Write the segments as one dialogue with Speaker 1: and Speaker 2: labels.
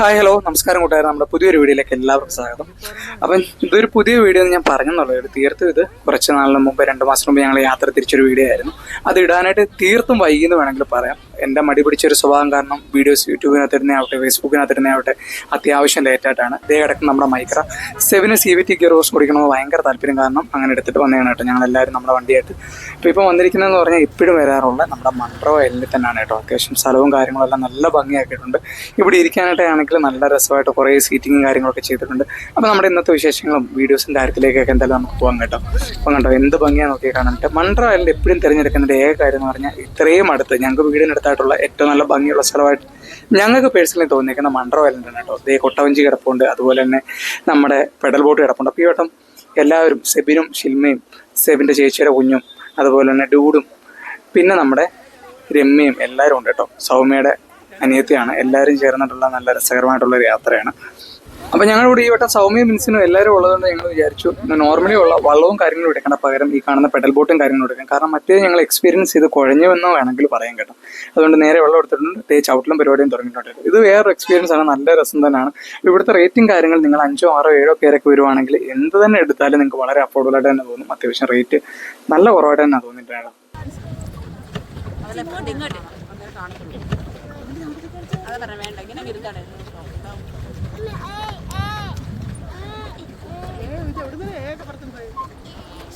Speaker 1: Hi hello. നമസ്കാരം കൂട്ടുകാരെ. നമ്മുടെ പുതിയൊരു വീഡിയോയിലേക്ക് എല്ലാവർക്കും സ്വാഗതം. അപ്പം ഇതൊരു പുതിയ വീഡിയോ എന്ന് ഞാൻ പറഞ്ഞെന്നുള്ളത് തീർത്തും ഇത് കുറച്ച് നാളിന് മുമ്പ് രണ്ട് മാസം മുമ്പ് ഞങ്ങൾ യാത്ര തിരിച്ചൊരു വീഡിയോ ആയിരുന്നു. അത് ഇടാനായിട്ട് തീർത്തും വൈകിയെന്ന് വേണമെങ്കിൽ പറയാം. എന്റെ മടി പിടിച്ചൊരു സ്വഭാവം കാരണം വീഡിയോസ് യൂട്യൂബിനകത്ത് ഇടുന്നേ ആവട്ടെ ഫേസ്ബുക്കിനകത്ത് ഇടുന്നേ ആവട്ടെ അത്യാവശ്യം ലേറ്റായിട്ടാണ് ഇതേ കിടക്കുന്ന നമ്മുടെ Micra. Seven C V T gear box കുടിക്കണമെന്ന് ഭയങ്കര താല്പര്യം കാരണം അങ്ങനെ എടുത്തിട്ട് വന്നതാണ് കേട്ടോ. ഞങ്ങളെല്ലാവരും നമ്മുടെ വണ്ടിയായിട്ട്. ഇപ്പോൾ ഇപ്പം വന്നിരിക്കുന്നതെന്ന് പറഞ്ഞാൽ ഇപ്പോഴും വരാറുള്ള നമ്മുടെ മൺട്രോ എല്ലിൽ തന്നെയാണ് കേട്ടോ. അത്യാവശ്യം സ്ഥലവും കാര്യങ്ങളും എല്ലാം നല്ല ഭംഗിയാക്കിയിട്ടുണ്ട്. ഇവിടെ ഇരിക്കാനായിട്ടാണെങ്കിൽ നല്ല രസമായിട്ട് കുറേ സീറ്റിങ്ങും കാര്യങ്ങളൊക്കെ ചെയ്തിട്ടുണ്ട്. അപ്പോൾ നമ്മുടെ ഇന്നത്തെ വിശേഷങ്ങളും വീഡിയോസും കാര്യത്തിലേക്കൊക്കെ എന്തായാലും നമുക്ക് പോകാം കേട്ടോ. അപ്പം കണ്ടോ എന്ത് ഭംഗിയാണ് നോക്കി കാണാനായിട്ട് മൺട്രോ എല്ലിൽ എപ്പോഴും തിരഞ്ഞെടുക്കുന്നതിന്റെ ഏക കാര്യം എന്ന് പറഞ്ഞാൽ ഇത്രയും അടുത്ത് ഞങ്ങൾക്ക് വീടിനടുത്തായിട്ടുള്ള ഏറ്റവും നല്ല ഭംഗിയുള്ള സ്ഥലമായിട്ട് ഞങ്ങൾക്ക് പേഴ്സണലി തോന്നിയിരിക്കുന്ന എല്ലിൽ തന്നെ കേട്ടോ. ദേ കൊട്ടവഞ്ചി കിടപ്പുണ്ട്. അതുപോലെ തന്നെ നമ്മുടെ പെഡൽ ബോട്ട് കിടപ്പുണ്ട്. അപ്പോൾ ഈ വട്ടം എല്ലാവരും സെബിനും ഷിൽമയും സെബിന്റെ ചേച്ചിയുടെ കുഞ്ഞും അതുപോലെ തന്നെ ഡൂഡും പിന്നെ നമ്മുടെ രമ്യയും എല്ലാവരും ഉണ്ട് കേട്ടോ. സൗമ്യയുടെ അനിയത്തിയാണ്. എല്ലാവരും ചേർന്നിട്ടുള്ള നല്ല രസകരമായിട്ടുള്ള ഒരു യാത്രയാണ്. അപ്പോൾ ഞങ്ങളിവിടെ ഈ വട്ടം സൗമ്യ മിൻസിനും എല്ലാവരും ഉള്ളതുകൊണ്ട് ഞങ്ങൾ വിചാരിച്ചു നോർമലി ഉള്ള വള്ളവും കാര്യങ്ങളും എടുക്കേണ്ട. പകരം ഈ കാണുന്ന പെഡൽ ബോട്ടും കാര്യങ്ങളും എടുക്കാം. കാരണം മറ്റേ ഞങ്ങൾ എക്സ്പീരിയൻസ് ചെയ്ത് കുഴഞ്ഞുവെന്നോ വേണമെങ്കിൽ പറയാൻ കേട്ടോ. അതുകൊണ്ട് നേരെ വെള്ളം എടുത്തിട്ടുണ്ട്. തേ ചവിട്ടിലും പരിപാടിയും തുടങ്ങിയിട്ടുണ്ട്. ഇത് വേറൊരു എക്സ്പീരിയൻസ് ആണ്. നല്ല രസം തന്നെയാണ്. ഇവിടുത്തെ റേറ്റിംഗ് കാര്യങ്ങൾ നിങ്ങൾ അഞ്ചോ ആറോ ഏഴോ പേരൊക്കെ വരുവാണെങ്കിൽ എന്ത് തന്നെ എടുത്താലും നിങ്ങൾക്ക് വളരെ അഫോർഡബിൾ ആയിട്ട് തന്നെ തോന്നും. അത്യാവശ്യം റേറ്റ് നല്ല കുറവായിട്ട് തന്നെ തോന്നിയിട്ടാണ്
Speaker 2: അത് വേണ്ട.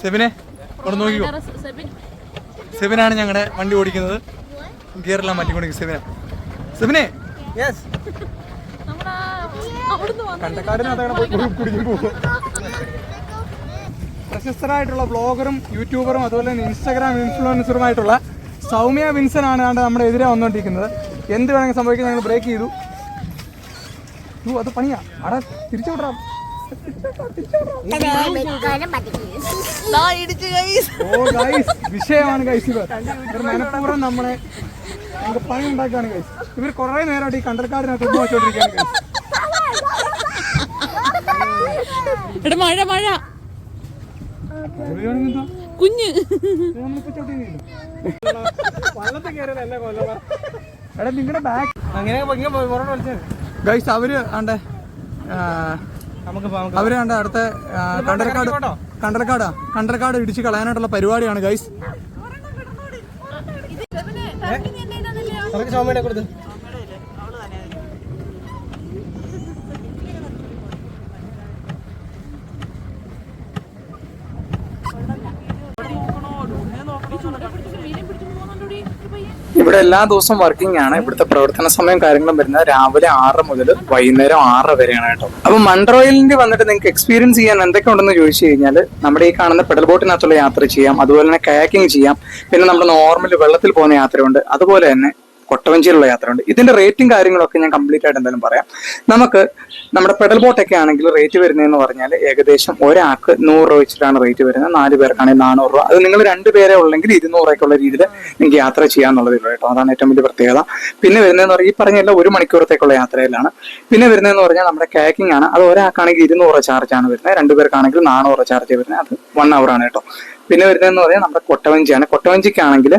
Speaker 3: സെബിനെ അവിടെ നോക്കിക്കോ. സെബിനാണ് ഞങ്ങളുടെ വണ്ടി ഓടിക്കുന്നത്. ഗിയറെല്ലാം മാറ്റിക്കൊണ്ടിരിക്കും സെബിന. സെബിനെ. പ്രശസ്തരായിട്ടുള്ള ബ്ലോഗറും യൂട്യൂബറും അതുപോലെ തന്നെ ഇൻസ്റ്റാഗ്രാം ഇൻഫ്ലുവൻസറുമായിട്ടുള്ള സൗമ്യ വിൻസൻ ആണ് ആണ്ട് നമ്മുടെ എതിരെ വന്നുകൊണ്ടിരിക്കുന്നത് എന്ത് വേണമെങ്കിൽ സംഭവിക്കാൻ ഞങ്ങൾ ബ്രേക്ക് ചെയ്തു. അത് പണിയാ. അവിടെ തിരിച്ചു വിടാം വിഷയമാണ് ഗൈസ് ഇവർ മനഃപൂർവം നമ്മളെ നമുക്ക് പണി ഉണ്ടാക്കാണ് ഗൈസ്. ഇവർ കുറെ നേരമായിട്ട് ഈ കണ്ടൽക്കാടിനകത്ത് വെച്ചോണ്ടിരിക്കുകയാണ്
Speaker 2: മഴ മഴ കുഞ്ഞ്
Speaker 3: വള്ളത്തിൽ കയറിയതല്ലേ കൊല്ലവ എടാ നിങ്ങളുടെ ബാക്ക് അങ്ങനെ ഗൈസ് അവർ ആണ്ടേ അവർ കണ്ട അടുത്ത ആ, കണ്ടൽക്കാട് കണ്ടൽക്കാടാ കണ്ടൽക്കാട് ഇടിച്ച് കളയാനായിട്ടുള്ള പരിപാടിയാണ് ഗൈസ്
Speaker 1: ഇവിടെ എല്ലാ ദിവസവും വർക്കിംഗ് ആണ്. ഇവിടുത്തെ പ്രവർത്തന സമയം കാര്യങ്ങളും വരുന്നത് രാവിലെ ആറ് മുതൽ വൈകുന്നേരം ആറ് വരെയാണ് കേട്ടോ. അപ്പൊ മൺട്രോയിലിന്റെ വന്നിട്ട് നിങ്ങൾക്ക് എക്സ്പീരിയൻസ് ചെയ്യാൻ എന്തൊക്കെ ഉണ്ടെന്ന് ചോദിച്ചു കഴിഞ്ഞാൽ നമ്മുടെ ഈ കാണുന്ന പെഡൽ ബോട്ടിനകത്തുള്ള യാത്ര ചെയ്യാം അതുപോലെ തന്നെ കയാക്കിംഗ് ചെയ്യാം. പിന്നെ നമ്മുടെ നോർമൽ വെള്ളത്തിൽ പോകുന്ന യാത്രയുണ്ട്. അതുപോലെ തന്നെ കൊട്ടവഞ്ചിയിലുള്ള യാത്രയുണ്ട്. ഇതിന്റെ റേറ്റും കാര്യങ്ങളൊക്കെ ഞാൻ കംപ്ലീറ്റ് ആയിട്ട് എന്തായാലും പറയാം. നമുക്ക് നമ്മുടെ പെഡൽ ബോട്ടൊക്കെ ആണെങ്കിൽ റേറ്റ് വരുന്നതെന്ന് പറഞ്ഞാൽ ഏകദേശം ഒരാൾക്ക് നൂറ് രൂപ വെച്ചിട്ടാണ് റേറ്റ് വരുന്നത്. നാല് പേർക്കാണെങ്കിൽ നാനൂറ് രൂപ. അത് നിങ്ങൾ രണ്ട് പേരെ ഉള്ളെങ്കിൽ ഇരുന്നൂറൊക്കെയുള്ള രീതിയിൽ നിങ്ങൾക്ക് യാത്ര ചെയ്യാന്നുള്ളതേ ഉള്ളൂ കേട്ടോ. അതാണ് ഏറ്റവും വലിയ പ്രത്യേകത. പിന്നെ വരുന്നതെന്ന് പറഞ്ഞാൽ ഈ പറഞ്ഞ എല്ലാം ഒരു മണിക്കൂറത്തേക്കുള്ള യാത്രയിലാണ്. പിന്നെ വരുന്നതെന്ന് പറഞ്ഞാൽ നമ്മുടെ കാക്കിംഗ് ആണ്. അത് ഒരാൾക്കാണെങ്കിൽ ഇരുന്നൂറ് ചാർജ് ആണ് വരുന്നത്. രണ്ട് പേർക്കാണെങ്കിൽ നാനൂറ് ചാർജ് വരുന്നത്. അത് വൺ അവർ ആണ് കേട്ടോ. പിന്നെ വരുന്നതെന്ന് പറയാൻ നമ്മുടെ കൊട്ടവഞ്ചിയാണ്. കൊട്ടവഞ്ചിക്കാണെങ്കിൽ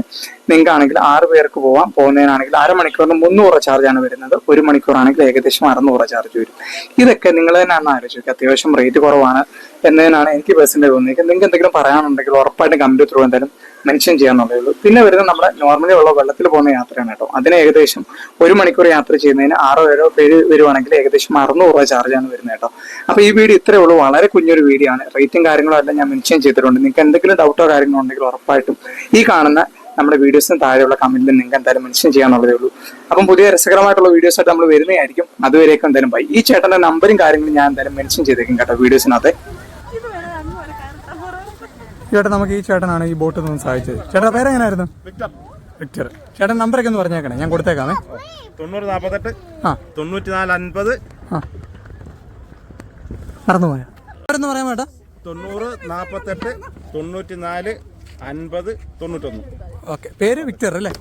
Speaker 1: നിങ്ങൾക്കാണെങ്കിൽ ആറ് പേർക്ക് പോവാം. പോകുന്നതിനാണെങ്കിൽ അരമണിക്കൂറിന് മുന്നൂറ് ചാർജാണ് വരുന്നത്. ഒരു മണിക്കൂറാണെങ്കിൽ ഏകദേശം അറുന്നൂറ് ചാർജ് വരും. ഇതൊക്കെ നിങ്ങൾ തന്നെ ഒന്ന് ആലോചിക്കുക. അത്യാവശ്യം റേറ്റ് കുറവാണ് എന്നതിനാണ് എനിക്ക് പേഴ്സണലി തോന്നിയത്. നിങ്ങൾക്ക് എന്തെങ്കിലും പറയാനുണ്ടെങ്കിൽ ഉറപ്പായിട്ടും കമ്പ്യൂട്ടർ ത്രൂ എന്തായാലും മെൻഷൻ ചെയ്യാന്നുള്ളേ ഉള്ളൂ. പിന്നെ വരുന്നത് നമ്മുടെ നോർമലി ഉള്ള വെള്ളത്തിൽ പോകുന്ന യാത്രയാണ് കേട്ടോ. അതിന് ഏകദേശം ഒരു മണിക്കൂർ യാത്ര ചെയ്യുന്നതിന് ആറ് ഏഴോ പേര് വരുവാണെങ്കിൽ ഏകദേശം അറുന്നൂറ് രൂപ ചാർജാണ് വരുന്നത് കേട്ടോ. അപ്പൊ ഈ വീഡിയോ ഇത്രയേ ഉള്ളൂ. വളരെ കുഞ്ഞൊരു വീഡിയോ ആണ്. റേറ്റും കാര്യങ്ങളും എല്ലാം ഞാൻ മെൻഷൻ ചെയ്തിട്ടുണ്ട്. നിങ്ങൾക്ക് എന്തെങ്കിലും ഡൗട്ടോ കാര്യങ്ങളോ ഉണ്ടെങ്കിൽ ഉറപ്പായിട്ടും ഈ കാണുന്ന നമ്മുടെ വീഡിയോസിന് താഴെയുള്ള കമന്റിൽ നിങ്ങൾക്ക് എന്തായാലും മെൻഷൻ ചെയ്യാന്നുള്ളതേ ഉള്ളൂ. അപ്പം പുതിയ രസകരമായിട്ടുള്ള വീഡിയോസ് ആയിട്ട് നമ്മൾ വരുന്നതായിരിക്കും. അതുവരേക്കും എന്തായാലും ബൈ ഈ ചേട്ടന്റെ നമ്പറും കാര്യങ്ങളും ഞാൻ എന്തായാലും മെൻഷൻ ചെയ്തേക്കും കേട്ടോ വീഡിയോസിനകത്ത്
Speaker 3: ചേട്ടൻ നമുക്ക് ഈ ചേട്ടനാണ് ഈ ബോട്ട് നിന്ന് സഹായിച്ചത്. ചേട്ടാ പേരെങ്ങനായിരുന്നു? വിക്ടർ. ചേട്ടൻ നമ്പറൊക്കെ ഒന്ന് പറഞ്ഞേക്കണേ. ഞാൻ കൊടുത്തേക്കാമേ
Speaker 4: തൊണ്ണൂറ് നാൽപ്പത്തെട്ട്
Speaker 3: ആ.
Speaker 4: തൊണ്ണൂറ്റി നാല് അൻപത്.
Speaker 3: ആ. മറന്നുപോയാ? പോയാ പറയാൻ
Speaker 4: തൊണ്ണൂറ് നാൽപ്പത്തെട്ട് തൊണ്ണൂറ്റി നാല് അൻപത് തൊണ്ണൂറ്റൊന്ന്.
Speaker 3: ഓക്കെ. പേര് വിക്ടർ അല്ലേ?